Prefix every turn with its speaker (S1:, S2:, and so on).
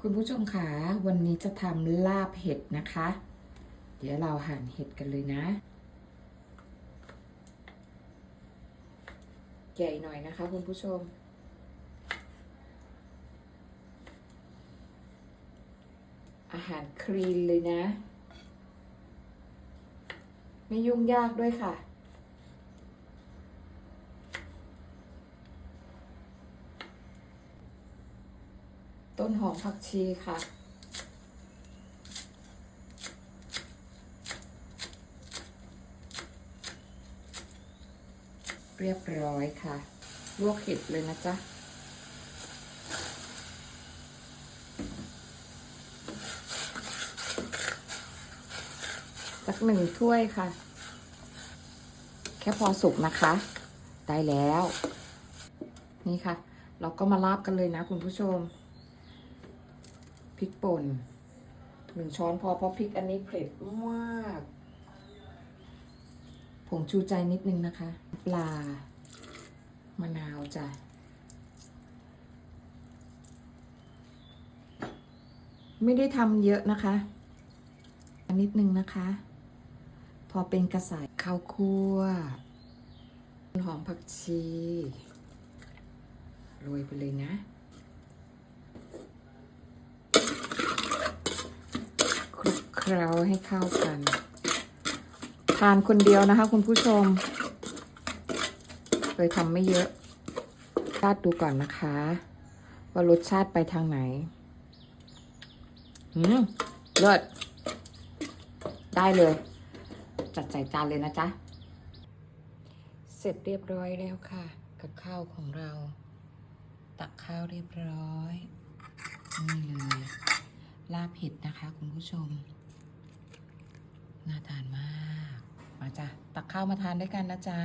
S1: คุณผู้ชมคะวันนี้จะทำลาบเห็ดนะคะ เดี๋ยวเราหั่นเห็ดกันเลยนะ ใหญ่หน่อยนะคะ คุณผู้ชมอาหารครีนเลยนะ ไม่ยุ่งยากด้วยค่ะ ต้นหอมผักชีค่ะ เรียบร้อยค่ะ ลวกเห็ดเลยนะจ๊ะสักหนึ่งถ้วยค่ะ แค่พอสุกนะคะ ได้แล้ว นี่ค่ะ เราก็มาลาบกันเลยนะคุณผู้ชม พริกป่นหนึ่งช้อนพอเพราะพริกอันนี้เผ็ดมากผงชูใจนิดนึงนะคะ ปลามะนาวจ้ะไม่ได้ทำเยอะนะคะนนิดนึงนะคะ พอเป็นกระสายข้าวคั่วหอมผักชี โรยไปเลยนะ คลุก เคล้าให้เข้ากัน ทานคนเดียวนะคะคุณผู้ชมเลยทำไม่เยอะชาติดูก่อนนะคะ ว่ารสชาติไปทางไหนอืมเลิศได้เลย จัดใส่จานเลยนะจ๊ะ เสร็จเรียบร้อยแล้วค่ะ กับข้าวของเรา ตักข้าวเรียบร้อย นี่เลยลาบเห็ดนะคะคุณผู้ชม น่าทานมาก มาจ้ะตักข้าวมาทานด้วยกันนะจ๊ะ